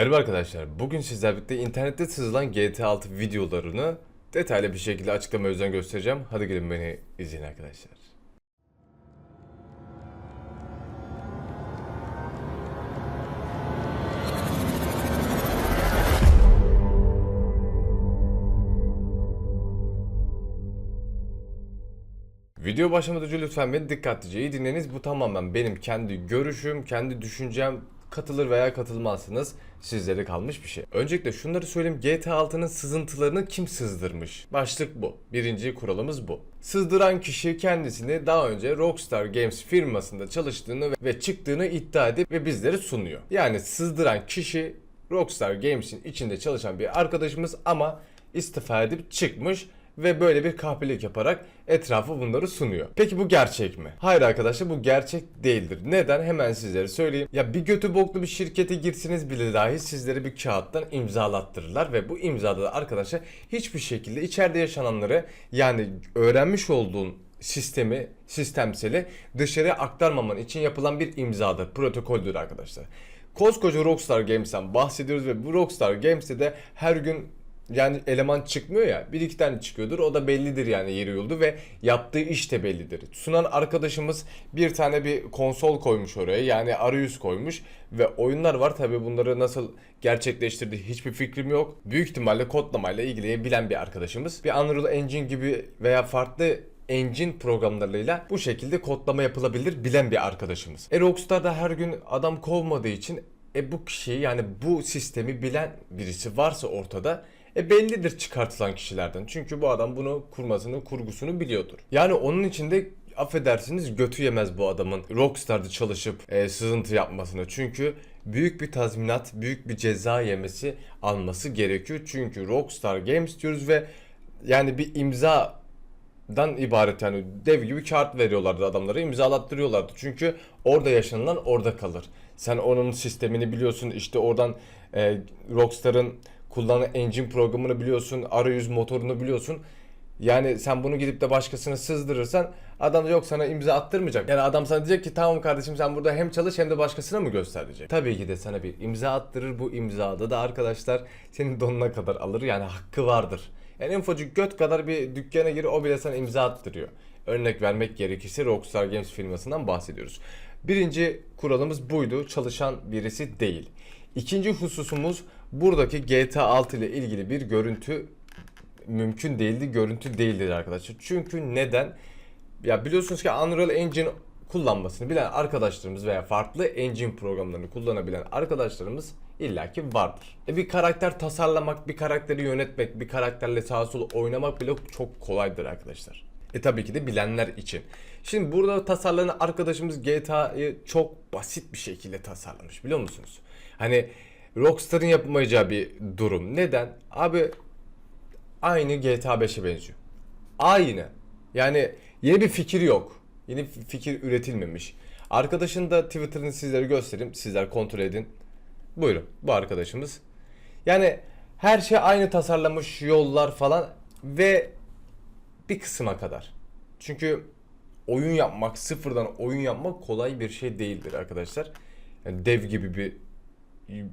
Merhaba arkadaşlar. Bugün sizlerle birlikte internette sızılan GTA 6 videolarını detaylı bir şekilde açıklama özen göstereceğim. Hadi gelin beni izleyin arkadaşlar. Video başlamadan önce lütfen beni dikkatlice iyi dinleyiniz. Bu tamamen benim kendi görüşüm, kendi düşüncem. Katılır veya katılmazsınız sizlere kalmış bir şey. Öncelikle şunları söyleyeyim. GTA 6'nın sızıntılarını kim sızdırmış? Başlık bu. Birinci kuralımız bu. Sızdıran kişi kendisini daha önce Rockstar Games firmasında çalıştığını ve çıktığını iddia edip ve bizlere sunuyor. Yani sızdıran kişi Rockstar Games'in içinde çalışan bir arkadaşımız ama istifa edip çıkmış ve böyle bir kahpelik yaparak etrafı bunları sunuyor. Peki bu gerçek mi? Hayır arkadaşlar bu gerçek değildir. Neden? Hemen sizlere söyleyeyim. Ya bir götü boklu bir şirkete girsiniz bile dahi sizlere bir kağıttan imzalattırırlar ve bu imzada da arkadaşlar hiçbir şekilde içeride yaşananları yani öğrenmiş olduğun sistemi, sistemseli dışarıya aktarmaman için yapılan bir imzadır, protokoldür arkadaşlar. Koskoca Rockstar Games'ten bahsediyoruz ve bu Rockstar Games'te de her gün yani eleman çıkmıyor ya bir iki tane çıkıyordur o da bellidir yani yeri yoldu ve yaptığı iş de bellidir. Sunan arkadaşımız bir tane bir konsol koymuş oraya yani arayüz koymuş ve oyunlar var tabi bunları nasıl gerçekleştirdiği hiçbir fikrim yok. Büyük ihtimalle kodlamayla ilgili bilen bir arkadaşımız bir Unreal Engine gibi veya farklı engine programlarıyla bu şekilde kodlama yapılabilir bilen bir arkadaşımız. E Rockstar da her gün adam kovmadığı için e bu kişiyi yani bu sistemi bilen birisi varsa ortada e bellidir çıkartılan kişilerden. Çünkü bu adam bunu kurmasını, kurgusunu biliyordur. Yani onun içinde affedersiniz götü yemez bu adamın Rockstar'da çalışıp e, sızıntı yapmasını. Çünkü büyük bir tazminat, büyük bir ceza yemesi alması gerekiyor. Çünkü Rockstar Games diyoruz ve yani bir imza dan ibaret yani dev gibi kağıt veriyorlardı adamlara imzalattırıyorlardı. Çünkü orada yaşanılan orada kalır. Sen onun sistemini biliyorsun işte oradan e, Rockstar'ın kullanılan engine programını biliyorsun, arayüz motorunu biliyorsun. Yani sen bunu gidip de başkasına sızdırırsan adam da yok sana imza attırmayacak. Yani adam sana diyecek ki tamam kardeşim sen burada hem çalış hem de başkasına mı göster diyecek. Tabii ki de sana bir imza attırır. Bu imzada da arkadaşlar senin donuna kadar alır. Yani hakkı vardır. Yani infocuk göt kadar bir dükkana gir o bile sana imza attırıyor. Örnek vermek gerekirse Rockstar Games firmasından bahsediyoruz. Birinci kuralımız buydu. Çalışan birisi değil. İkinci hususumuz buradaki GTA 6 ile ilgili bir görüntü mümkün değildi, görüntü değildir arkadaşlar. Çünkü neden? Ya biliyorsunuz ki Unreal Engine kullanmasını bilen arkadaşlarımız veya farklı engine programlarını kullanabilen arkadaşlarımız illaki vardır. E bir karakter tasarlamak, bir karakteri yönetmek, bir karakterle sağa sola oynamak bile çok kolaydır arkadaşlar. E tabii ki de bilenler için. Şimdi burada tasarlanan arkadaşımız GTA'yı çok basit bir şekilde tasarlamış biliyor musunuz? Hani Rockstar'ın yapamayacağı bir durum. Neden? Abi aynı GTA 5'e benziyor. Aynı. Yani yeni bir fikir yok. Yeni bir fikir üretilmemiş. Arkadaşın da Twitter'ını sizlere göstereyim. Sizler kontrol edin. Buyurun. Bu arkadaşımız. Yani her şey aynı tasarlamış yollar falan ve bir kısma kadar. Çünkü oyun yapmak, sıfırdan oyun yapmak kolay bir şey değildir arkadaşlar. Yani dev gibi bir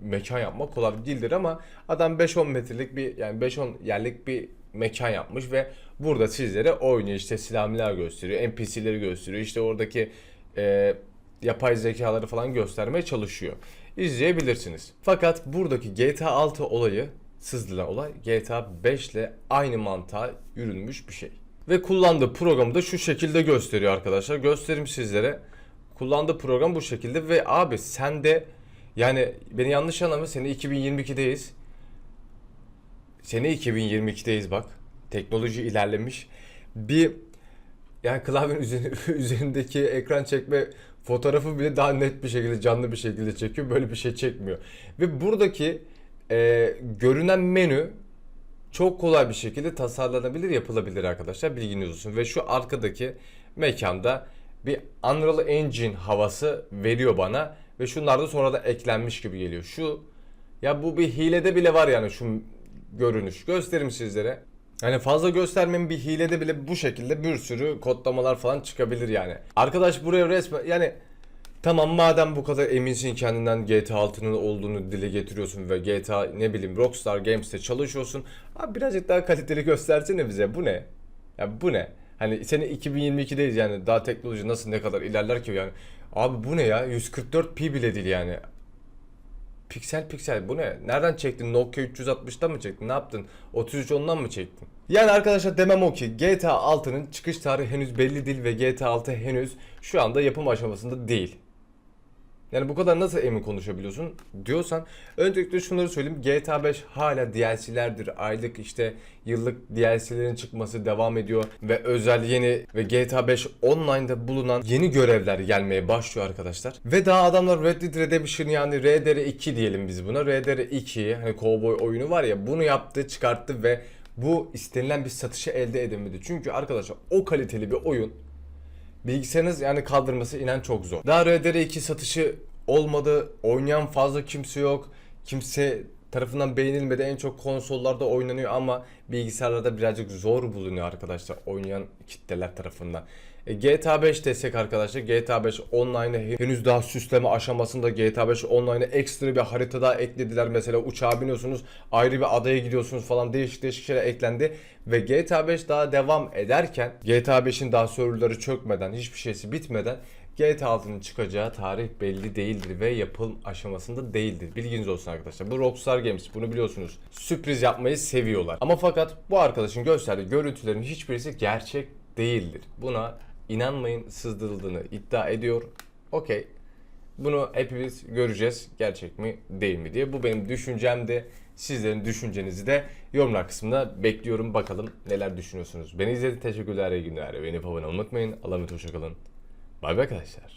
mekan yapmak kolay değildir ama adam 5-10 metrelik bir yani 5-10 yerlik bir mekan yapmış ve burada sizlere oyunu işte silahlar gösteriyor, NPC'leri gösteriyor. işte oradaki e, yapay zekaları falan göstermeye çalışıyor. İzleyebilirsiniz. Fakat buradaki GTA 6 olayı sızdıran olay GTA 5 ile aynı mantığa yürünmüş bir şey. Ve kullandığı programı da şu şekilde gösteriyor arkadaşlar. Göstereyim sizlere. Kullandığı program bu şekilde ve abi sen de yani beni yanlış anlama sene 2022'deyiz. Sene 2022'deyiz bak. Teknoloji ilerlemiş. Bir yani klavyenin üzerindeki ekran çekme fotoğrafı bile daha net bir şekilde canlı bir şekilde çekiyor. Böyle bir şey çekmiyor. Ve buradaki e, görünen menü çok kolay bir şekilde tasarlanabilir, yapılabilir arkadaşlar. Bilginiz olsun. Ve şu arkadaki mekanda bir Unreal Engine havası veriyor bana ve şunlar da sonra da eklenmiş gibi geliyor. Şu ya bu bir hilede bile var yani şu görünüş. Göstereyim sizlere. Yani fazla göstermemin bir hilede bile bu şekilde bir sürü kodlamalar falan çıkabilir yani. Arkadaş buraya resmen yani Tamam madem bu kadar eminsin kendinden GTA 6'nın olduğunu dile getiriyorsun ve GTA ne bileyim Rockstar Games'te çalışıyorsun. Abi birazcık daha kaliteli göstersene bize bu ne? Ya bu ne? Hani seni 2022'deyiz yani daha teknoloji nasıl ne kadar ilerler ki yani. Abi bu ne ya? 144p bile değil yani. Piksel piksel bu ne? Nereden çektin? Nokia 360'dan mı çektin? Ne yaptın? 33 ondan mı çektin? Yani arkadaşlar demem o ki GTA 6'nın çıkış tarihi henüz belli değil ve GTA 6 henüz şu anda yapım aşamasında değil. Yani bu kadar nasıl emin konuşabiliyorsun diyorsan öncelikle şunları söyleyeyim. GTA 5 hala DLC'lerdir. Aylık işte yıllık DLC'lerin çıkması devam ediyor ve özel yeni ve GTA 5 online'da bulunan yeni görevler gelmeye başlıyor arkadaşlar. Ve daha adamlar Red Dead Redemption yani RDR2 diyelim biz buna. RDR2 hani kovboy oyunu var ya bunu yaptı, çıkarttı ve bu istenilen bir satışı elde edemedi. Çünkü arkadaşlar o kaliteli bir oyun Bilgisayarınız yani kaldırması inen çok zor. Daha RDR2 satışı olmadı. Oynayan fazla kimse yok. Kimse tarafından beğenilmedi. En çok konsollarda oynanıyor ama bilgisayarlarda birazcık zor bulunuyor arkadaşlar oynayan kitleler tarafından. E, GTA 5 desek arkadaşlar GTA 5 online'ı henüz daha süsleme aşamasında GTA 5 online'a ekstra bir harita daha eklediler. Mesela uçağa biniyorsunuz ayrı bir adaya gidiyorsunuz falan değişik değişik şeyler eklendi. Ve GTA 5 daha devam ederken GTA 5'in daha serverları çökmeden hiçbir şeysi bitmeden GTA 6'nın çıkacağı tarih belli değildir ve yapım aşamasında değildir. Bilginiz olsun arkadaşlar. Bu Rockstar Games bunu biliyorsunuz. Sürpriz yapmayı seviyorlar. Ama fakat bu arkadaşın gösterdiği görüntülerin hiçbirisi gerçek değildir. Buna inanmayın sızdırıldığını iddia ediyor. Okey. Bunu hepimiz göreceğiz. Gerçek mi değil mi diye. Bu benim düşüncemdi. Sizlerin düşüncenizi de yorumlar kısmında bekliyorum. Bakalım neler düşünüyorsunuz. Beni izlediğiniz teşekkürler. iyi günler. Beni abone olmayı unutmayın. Allah'a emanet hoşçakalın. Bay bay arkadaşlar.